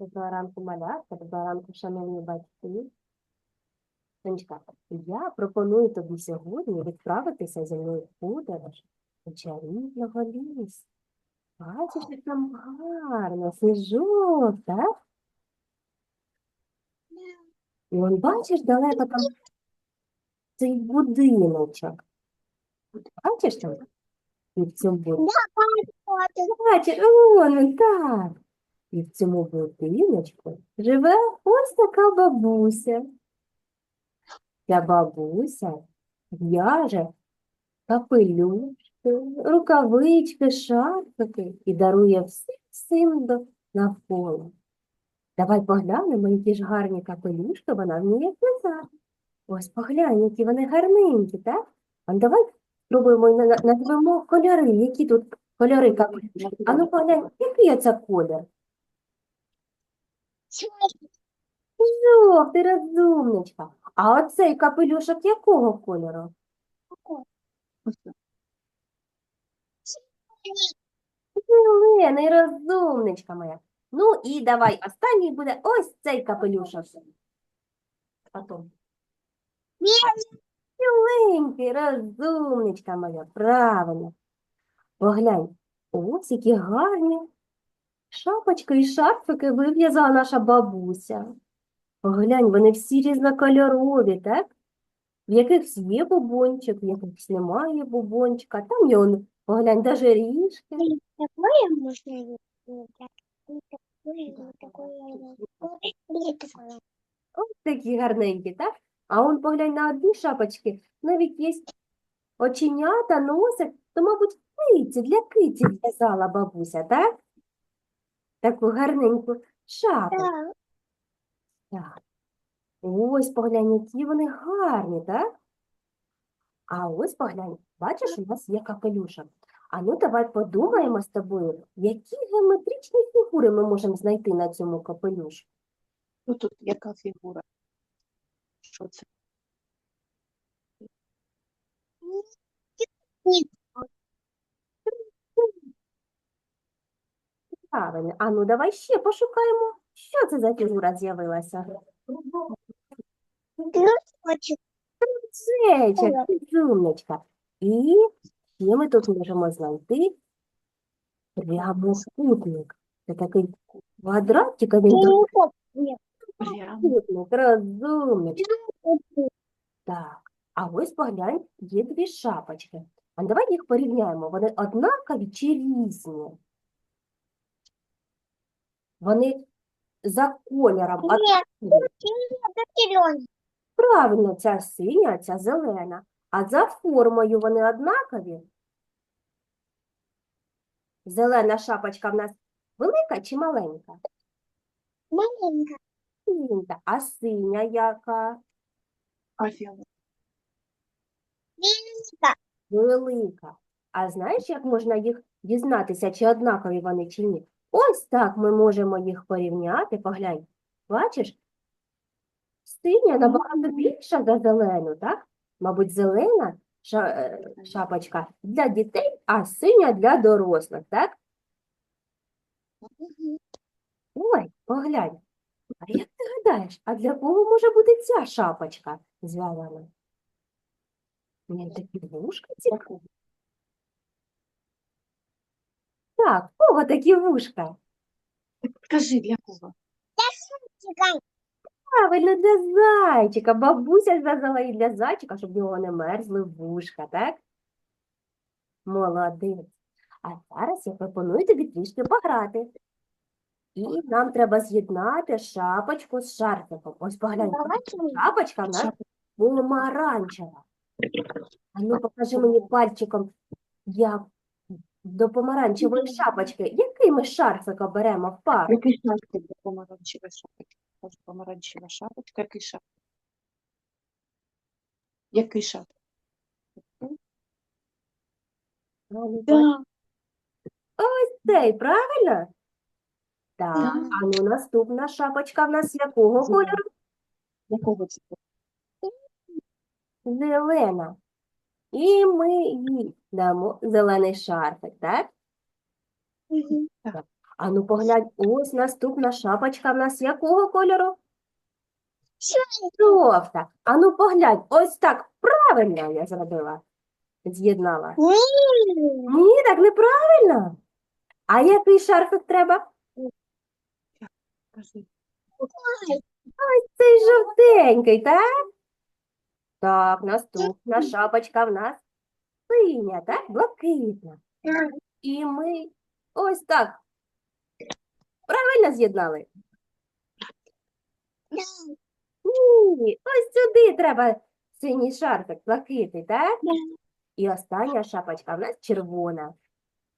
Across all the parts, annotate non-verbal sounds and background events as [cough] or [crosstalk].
Доброго ранку, малятка, доброго ранку, шановні батьки. Сонечка, я пропоную тобі сьогодні відправитися зі мною в подорож до чарівного лісу. Бачиш, як там гарно, сніжок, так? І он бачиш далеко там цей будиночок. Бачиш там? І в цьому будинку. Бачиш, він, так. І в цьому будиночку живе ось така бабуся. Ця бабуся в'яже капелюшки, рукавички, шарфики і дарує всім всім навколо. Давай поглянемо, які ж гарні капелюшки вона вміє в'язати. Ось поглянь, які вони гарненькі, так? А давай спробуємо назвемо кольори, які тут кольори капелюшки. А ну поглянь, який це колір? Жовтий, розумничка. А оцей капелюшок якого кольору? Зелений, розумничка моя. Ну і давай, останній буде ось цей капелюшок. Потом. Біленький, розумничка моя, правильно. Поглянь, ось які гарні шапочки і шарфики вив'язала наша бабуся. Поглянь, вони всі різнокольорові, так? В якихось є бубончик, в якихось немає бубончика. Там є, он, поглянь, даже ріжки. Такое такое. Ось такі гарненькі, так? А он поглянь на одні шапочки, навіть є оченята, носик, то, мабуть, киці, для киці в'язала бабуся, так? Таку гарненьку шапочку. Да. Так. Ось поглянь, які вони гарні, так? А ось поглянь, бачиш, у нас є капелюшок. А ну давай подумаємо з тобою, які геометричні фігури ми можемо знайти на цьому капелюшку. Ну тут яка фігура? Що це? Нет, Правильно. А ну давай ще пошукаємо, що це за фігура з'явилася. Зайчик, Ага. І ще ми тут можемо знайти прямокутник. Це такий квадратик, а він Треугольник. Прямо. розумничка. Так, а ось поглянь, є дві шапочки. А давай їх порівняємо. Вони однакові чи різні? Вони за кольором это. Правильно, ця синя, ця зелена. А за формою вони однакові? Зелена шапочка в нас велика чи маленька? Маленькая. Маленька. А синя яка? А? Велика. Велика. А знаєш, як можна їх дізнатися, чи однакові вони, чи ні? Ось так ми можемо їх порівняти. Поглянь. Бачиш? Синя набагато більша за зелену, так? Мабуть, зелена е, шапочка для дітей, а синя для дорослих, так? Ой, поглянь. А як ти гадаєш, а для кого може бути ця шапочка зв'язана? Мені такі вушка цікаві. Так, кого такі вушка? Скажи, для кого? Правильно, для зайчика. Бабуся зв'язала і для зайчика, щоб його не мерзли вушка, так? Молодець. А зараз я пропоную тобі трішки пограти. І нам треба з'єднати шапочку з шарфиком. Ось поглянь, шапочка в нас помаранчева. А ну покажи мені пальчиком, як до помаранчевої шапочки. Який ми шарфик оберемо в пару? Який шапка для помаранчева шапочка? Кажу, помаранчева шапочка, який шапка? Який шапка? Ну, Да. Цей, правильно? Так, Так. а ну наступна шапочка в нас якого кольору? Якого це? Зелена. І ми їй дамо зелений шарфик, так? Мгм. Ану, поглянь, ось наступна шапочка в нас якого кольору? Жовта. Ану, поглянь, ось так правильно я зробила. З'єднала. Ні, так неправильно. А який шарфик треба? Кажи. Цей жовтенький, так? Так, наступна шапочка в нас синя, так? Блакитна. І ми ось так. Правильно з'єднали? Ні, ось сюди треба синій шарфик, блакитний, так? І остання шапочка в нас червона.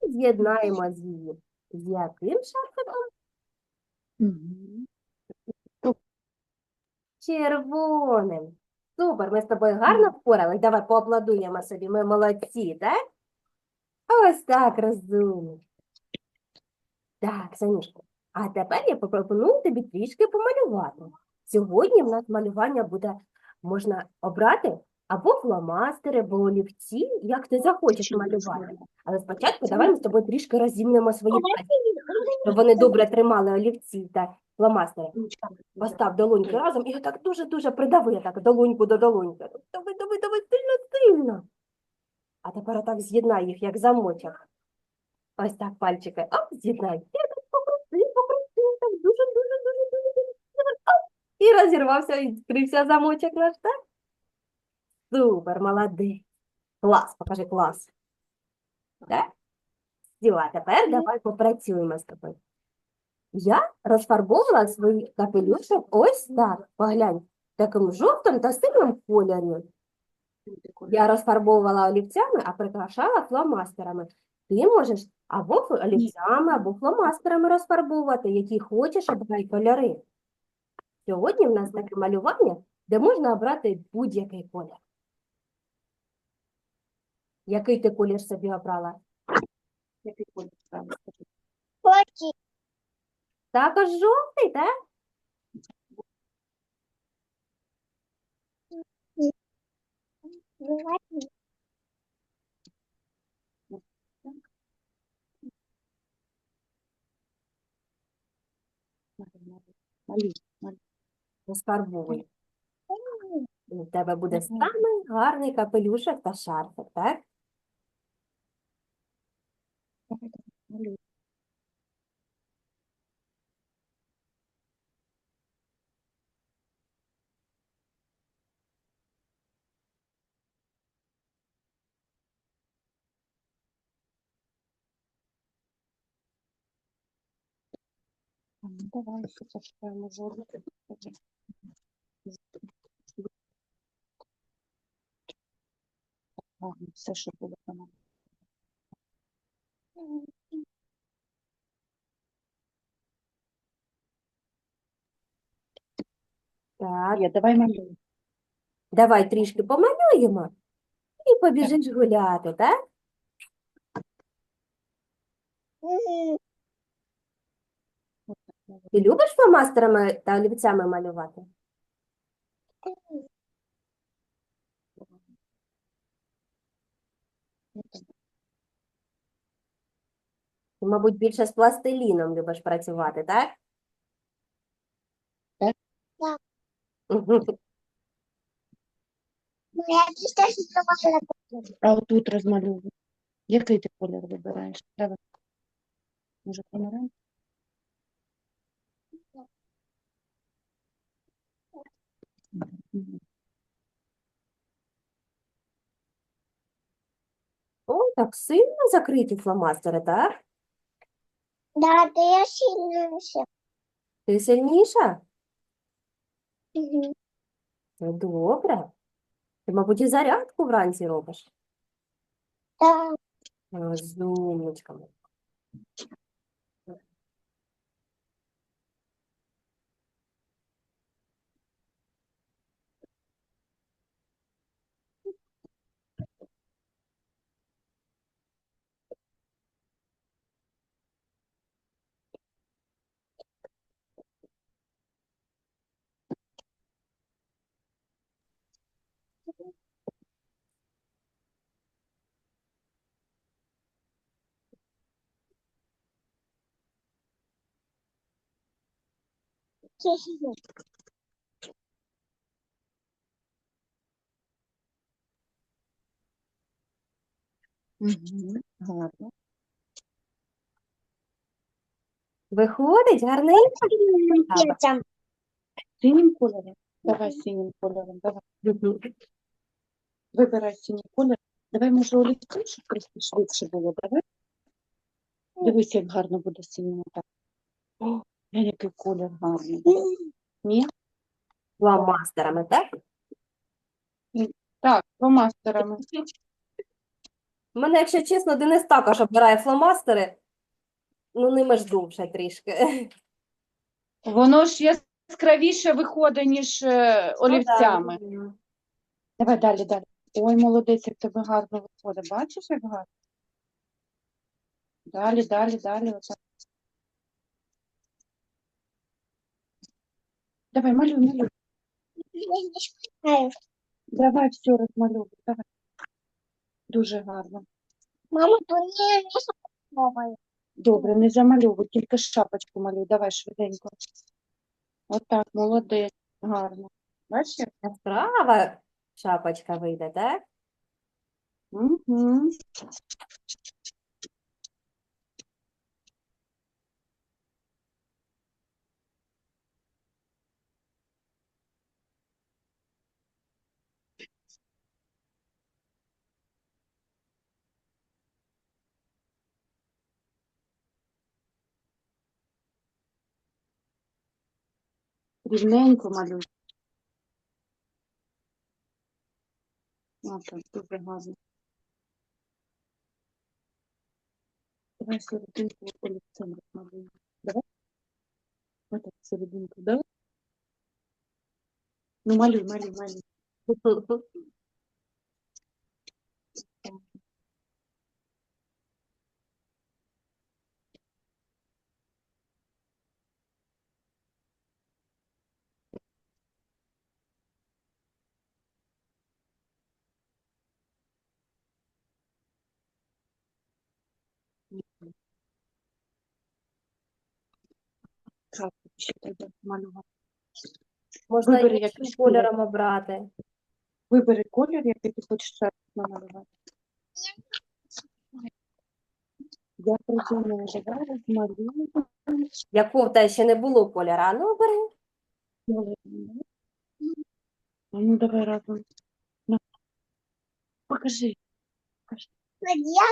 З'єднаємо з її. З яким шарфиком? Червоним. Супер, ми з тобою гарно впорались. Давай поаплодуємо собі. Ми молодці, так? Ось так, розумно. Так, Санюшко, а тепер я пропоную тобі трішки помалювати. Сьогодні в нас малювання буде, можна обрати або фломастери, або олівці, як ти захочеш малювати. Але спочатку давай ми з тобою трішки розімнемо свої пальці, щоб вони добре тримали олівці та фломастери. Постав долоньки разом і отак дуже-дуже придави так долоньку до долоньки. Давай, давай, давай, сильно, сильно. А тепер отак з'єднай їх, як замочок. Ось так пальчики. Оп, з'єднай. І так покрути, покрути, так дуже, дуже, дуже, дуже, дуже. І розірвався, і відкрився замочок наш, так? Супер, молодець. Клас, покажи клас. Так? Стіла, тепер давай попрацюємо з тобою. Я розфарбовувала свій капелюшок ось так. Поглянь, таким жовтим та синім кольорі. Я розфарбовувала олівцями, а прикрашала фломастерами. Ти можеш або олівцями, або фломастерами розфарбовувати, які хочеш, обирай кольори. Сьогодні в нас таке малювання, де можна обрати будь-який колір. Який ти колір собі обрала? Який колір? Скажи. Також жовтий, так? Розфарбовуй. У тебе буде самий гарний капелюшок та шарфик, так? Давай, зашиваємо жовтий. Ладно, все, що було там. Так, Є, давай малюй. давай трішки помалюємо і побіжиш гуляти, так? Ти любиш фломастерами та олівцями малювати? Ти, мабуть, більше з пластиліном любиш працювати, так? Так. Так. [laughs] Ну, я. А отут розмальовуй. Який ти колір вибираєш? Давай. Може, помаранч? Мгм. О, так сильно закриті фломастери, так? Да, да я сильно все. Ти сильніша? Мгм. Це добре. Ти, мабуть, і зарядку вранці робиш. Да. О, Угу. Гарно. Виходить гарненько? Сердцем. Синім кольором? Давай синім кольором. Давай. Вибирай синій колір. Давай, може, олівцем, щоб трошки швидше було. Давай. Дивись, як гарно буде синім. О, який колір гарний. Ні? Фломастерами, так? Так, фломастерами. У мене, якщо чесно, Денис також обирає фломастери. Ну, ними ж довше трішки. Воно ж яскравіше виходить, ніж е, олівцями. Ну. Давай далі, далі. Ой, молодець, як тебе гарно виходить. Бачиш, як гарно? Далі, далі, далі. Отак. Давай, малюй, малюй. Давай все розмальовуй. Давай. Дуже гарно. Мама, то не не Добре, не замальовуй, тільки шапочку малюй. Давай швиденько. Отак, молодець, гарно. Бачиш? як? Яскрава шапочка вийде, так? Угу. Рівненько малюй. Отак, дуже гарно. Давай серединку олівцем малюємо. Давай. Отак, серединку, давай. Ну, малюй, малюй, малюй. [laughs] Так, ще треба малювати. Можна Вибери іншим якийсь кольором обрати. Вибери колір, який ти хочеш зараз намалювати. Я придумала, давай розмалюємо. Якого в тебе ще не було кольора? А Ну, бери. Ну, давай разом. На. Покажи. Я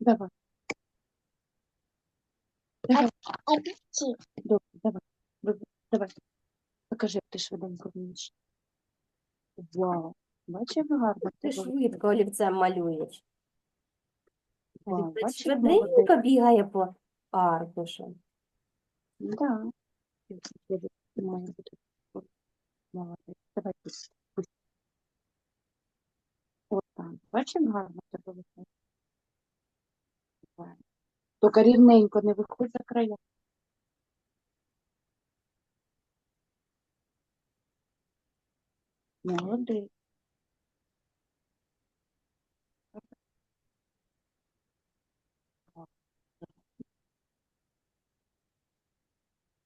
Давай. Добре, давай. Давай. Покажи, як ти швиденько вмієш. Вау. Бачиш, як гарно Ти швидко олівцем малюєш. Вау, бачиш, як молодець. швиденько бігає по аркушу. Да. Має бути. Молодець. Давай пусть. пусть. От так. Бачиш, як гарно тебе виходить? Тільки рівненько не виходь за края. Молодець.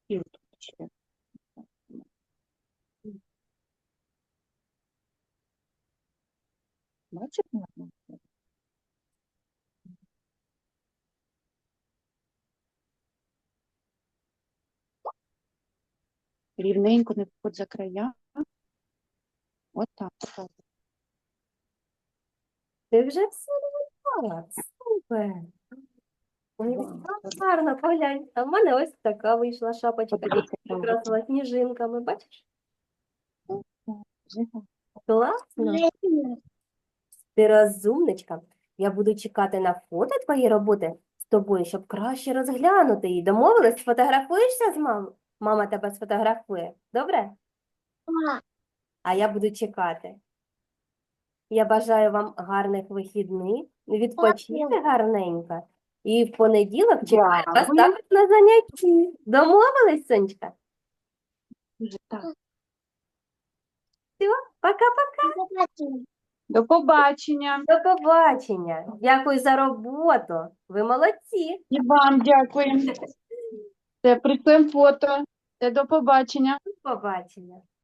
І от ще. Бачиш, гарно? Рівненько не виходь за края. От так. Ти вже все намалювала. Супер. Так гарно, поглянь. А в мене ось така вийшла шапочка. Прикрасила сніжинками, бачиш? Класно. Ти розумничка. Я буду чекати на фото твої роботи з тобою, щоб краще розглянути її. Домовились? Сфотографуєшся з мамою? Мама тебе сфотографує. Добре? А я буду чекати. Я бажаю вам гарних вихідних, відпочити гарненько. І в понеділок чекаю вас Дякую. також на занятті. Домовились, Сонечка? Так. Пока-пока. До побачення. До побачення. Дякую за роботу. Ви молодці. І вам дякуємо. Це цим фото. До побачення. До побачення.